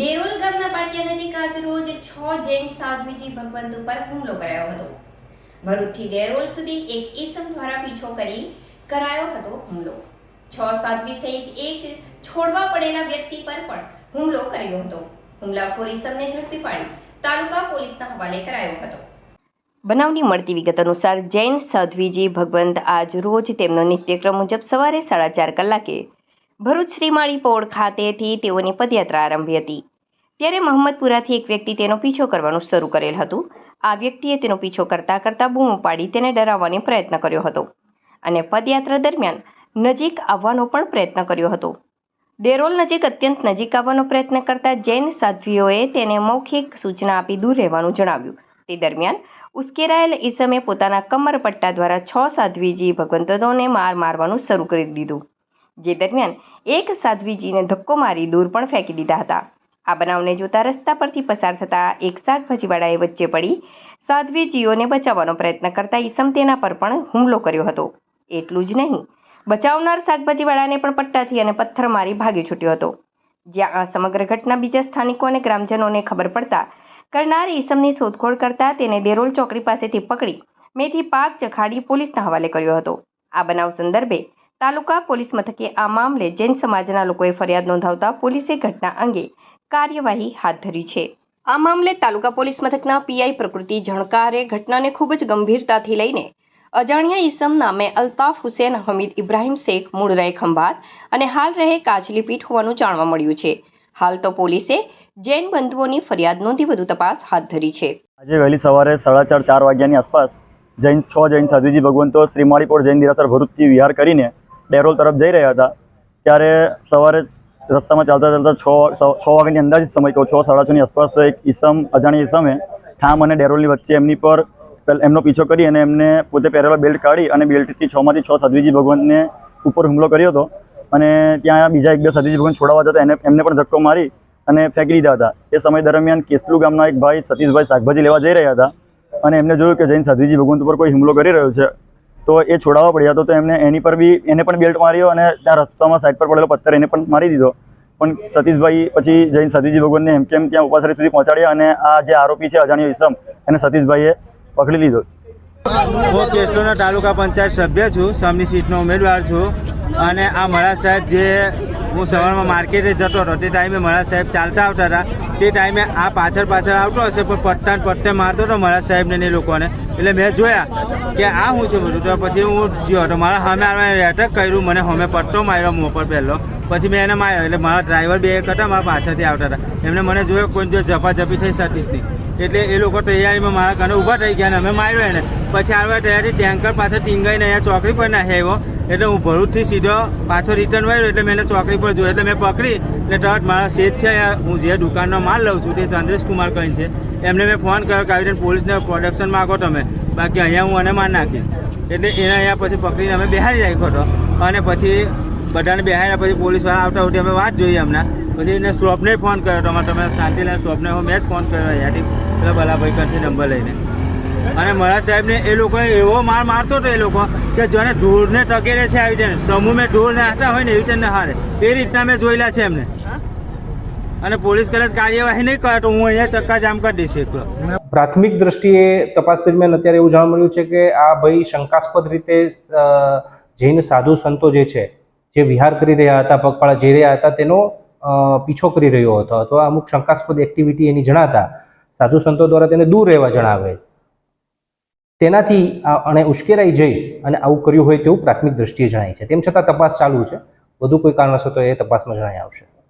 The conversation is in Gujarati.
દેરોલ ગામના પાટિયા નજીક આજ રોજ છ જૈન સાધ્વીજી ભગવંત ઉપર હુમલો કરાયો હતો. ભરૂચથી દેરોલ સુધી એક ઈસમ દ્વારા પીછો કરી કરાયો હતો હુમલો. છ સાધ્વી સહિત એક છોડવા પડેલા વ્યક્તિ પર પણ હુમલો કર્યો હતો. હુમલાખોર ઈસમને ઝડપી પાડી તાલુકા પોલીસના હવાલે કરાયો હતો. બનાવની મળતી વિગત અનુસાર જૈન સાધ્વીજી ભગવંત આજ રોજ તેમનો નિત્યક્રમ મુજબ સવારે સાડા ચાર કલાકે ભરૂચ શ્રીમાળી પોળ ખાતેથી તેઓની પદયાત્રા આરંભી હતી. ત્યારે મહમ્મદપુરાથી એક વ્યક્તિ તેનો પીછો કરવાનું શરૂ કરેલ હતું. આ વ્યક્તિએ તેનો પીછો કરતાં કરતાં બૂમો પાડી તેને ડરાવવાનો પ્રયત્ન કર્યો હતો અને પદયાત્રા દરમિયાન નજીક આવવાનો પણ પ્રયત્ન કર્યો હતો. દેરોલ નજીક અત્યંત નજીક આવવાનો પ્રયત્ન કરતા જૈન સાધ્વીઓએ તેને મૌખિક સૂચના આપી દૂર રહેવાનું જણાવ્યું. તે દરમિયાન ઉશ્કેરાયેલ ઈસમે પોતાના કમરપટ્ટા દ્વારા છ સાધ્વીજી ભગવંતોને માર મારવાનું શરૂ કરી દીધું, જે દરમિયાન એક સાધ્વીજીને ધક્કો મારી દૂર પણ ફેંકી દીધા હતા. આ બનાવને જોતા રસ્તા પરથી પસાર થતા એક શાકભાજીવાળાએ વચ્ચે પડી સાધ્વીજીઓને બચાવવાનો પ્રયત્ન કરતા ઈસમ તેના પર પણ હુમલો કર્યો હતો. એટલું જ નહીં, બચાવનાર શાકભાજીવાળાને પણ પટ્ટાથી અને પથ્થર મારી ભાગી છૂટ્યો હતો. જ્યાં આ સમગ્ર ઘટના બીજા સ્થાનિકો અને ગ્રામજનોને ખબર પડતા, કરનાર ઈસમની શોધખોળ કરતા તેને દેરોલ ચોકડી પાસેથી પકડી મેથી પાક ચખાડી પોલીસના હવાલે કર્યો હતો. આ બનાવ સંદર્ભે તાલુકા પોલીસ મથકે આ મામલે જૈન સમાજના લોકોએ ફરિયાદ નોંધાવતા પોલીસે ઘટના અંગે કાર્યવાહી હાથ ધરી છે. આ મામલે તાલુકા પોલીસ મથકના પીઆઈ પ્રકૃતિ જણકારે ઘટનાને ખૂબ જ ગંભીરતાથી લઈને અજાણ્યા ઈસમ નામે અલ્તાફ હુસેન હમીદ ઇબ્રાહીમ શેખ મૂળ રહે ખંભાત અને હાલ રહે કાચલી પીઠ હોવાનું જાણવા મળ્યું છે. હાલ તો પોલીસે જૈન બંધુઓની ફરિયાદ નોંધી વધુ તપાસ હાથ ધરી છે. આજે વહેલી સવારે સાડા ચાર ચાર વાગ્યાની આસપાસ જૈન, છ જૈન સાધુજી ભગવંતો શ્રીમાળીપોળ જૈન દિરાસર ભરૂચથી વિહાર કરીને ડેરોલ તરફ જઈ રહ્યા હતા. ત્યારે સવારે રસ્તામાં ચાલતા ચાલતા છ છ વાગ્યાની અંદાજિત સમય કહું, છ, સાડા છની આસપાસ એક ઈસમ, અજાણી ઈસમે ઠામ અને ડેરોલની વચ્ચે એમની પર એમનો પીછો કરી અને એમને પોતે પહેરેલો બેલ્ટ કાઢી અને બેલ્ટથી છમાંથી છ સાધ્વીજી ભગવાનને ઉપર હુમલો કર્યો હતો. અને ત્યાં બીજા એક બે સાધ્વીજી ભગવાન છોડાવવા જતા એને, એમને પણ ધક્કો મારી અને ફેંકી દીધા હતા. એ સમય દરમિયાન કેસલુ ગામના એક ભાઈ સતીશભાઈ શાકભાજી લેવા જઈ રહ્યા હતા અને એમને જોયું કે જૈન સાધ્વીજી ભગવંત ઉપર કોઈ હુમલો કરી રહ્યો છે તો એ છોડાવવા પડ્યા હતો તો એમને એની પર બી એને પણ બેલ્ટ માર્યો અને ત્યાં રસ્તામાં સાઈડ પર પડેલો પથ્થર એને પણ મારી દીધો. પણ સતીશભાઈ પછી જઈને સતીશજી ભગવાનને એમ કેમ ત્યાં ઉપાસરી સુધી પહોંચાડ્યા અને આ જે આરોપી છે અજાણ્યો ઈસમ, એને સતીશભાઈએ પકડી લીધો. હું કેસલોના તાલુકા પંચાયત સભ્ય છું, સામની સીટનો ઉમેદવાર છું અને આ મારા સાહેબ જે હું સવારમાં માર્કેટે જતો હતો. તે ટાઈમે મારા સાહેબ ચાલતા આવતા હતા. તે ટાઈમે આ પાછળ પાછળ આવતો હશે પણ પટ્ટા પટ્ટે મારતો હતો મારા સાહેબને એ લોકોને. એટલે મેં જોયા કે આ શું છે બધું. તો પછી હું ગયો હતો મારા સામે આવવાને એટેક કર્યું. મને સામે પટ્ટો માર્યો મોં પર પહેલો. પછી મેં એને માર્યો. એટલે મારા ડ્રાઈવર બે એક હતા, મારા પાછળથી આવતા હતા. એમને મને જોયો કોઈ જો ઝપાઝપી થઈ સતીશની એટલે એ લોકો તૈયારીમાં મારા કાને ઊભા થઈ ગયા અને અમે માર્યો એને. પછી આવવા તૈયારી ટેન્કર પાછળ ટીંગાઈને અહીંયા ચોકડી પર નાખ્યા આવ્યો. એટલે હું ભરૂચથી સીધો પાછો રિટર્ન વાળ્યો એટલે મેં ચોકડી પર જોયો. એટલે મેં પકડી એટલે તરત મારા શેઠ છે હું જે દુકાનનો માલ લઉં છું તે ચંદ્રેશ કુમાર કહીને છે. એમને મેં ફોન કર્યો કે આવી રીતે પોલીસને પ્રોડક્શન માગો તમે. બાકી અહીંયા હું એને માર નાખીશ. એટલે એને અહીંયા પછી પકડીને અમે બેહારી રાખ્યો હતો. અને પછી બધાને બેહાર્યા પછી પોલીસવાળા આવતા હોતી અમે વાત જોઈએ હમણાં પછી એને શોપને ફોન કર્યો તમે તમે શાંતિલાલ શોપને હું, મેં જ ફોન કર્યો અહીંયાથી પેલા ભલાભાઈ કરથી નંબર લઈને. અને મારા સાહેબને એ લોકોએ એવો માર મારતો હતો એ લોકો કે જેને ઢોરને ટકેરે છે આવી રીતે. સમૂહ મેં ઢોરને નાખતા હોય ને એવી રીતે હારે. એ રીતના મેં જોયેલા છે એમને. અને પોલીસ કદાચ કાર્યવાહી નહીં કરે તો હું અહીંયા ચક્કાજામ કરી દઈશ એકલો. પ્રાથમિક દ્રષ્ટિએ તપાસ દરમિયાન અત્યારે એવું જાણવા મળ્યું છે કે આ ભાઈ શંકાસ્પદ રીતે જૈન સાધુ સંતો જે છે જે વિહાર કરી રહ્યા હતા પગપાળા જઈ રહ્યા હતા તેનો પીછો કરી રહ્યો હતો. અથવા અમુક શંકાસ્પદ એક્ટિવિટી એની જણાતા સાધુ સંતો દ્વારા તેને દૂર રહેવા જણાવે. તેનાથી અને ઉશ્કેરાઈ જઈ અને આવું કર્યું હોય તેવું પ્રાથમિક દ્રષ્ટિએ જણાય છે. તેમ છતાં તપાસ ચાલુ છે. વધુ કોઈ કારણોસર તો એ તપાસમાં જણાઈ આવશે.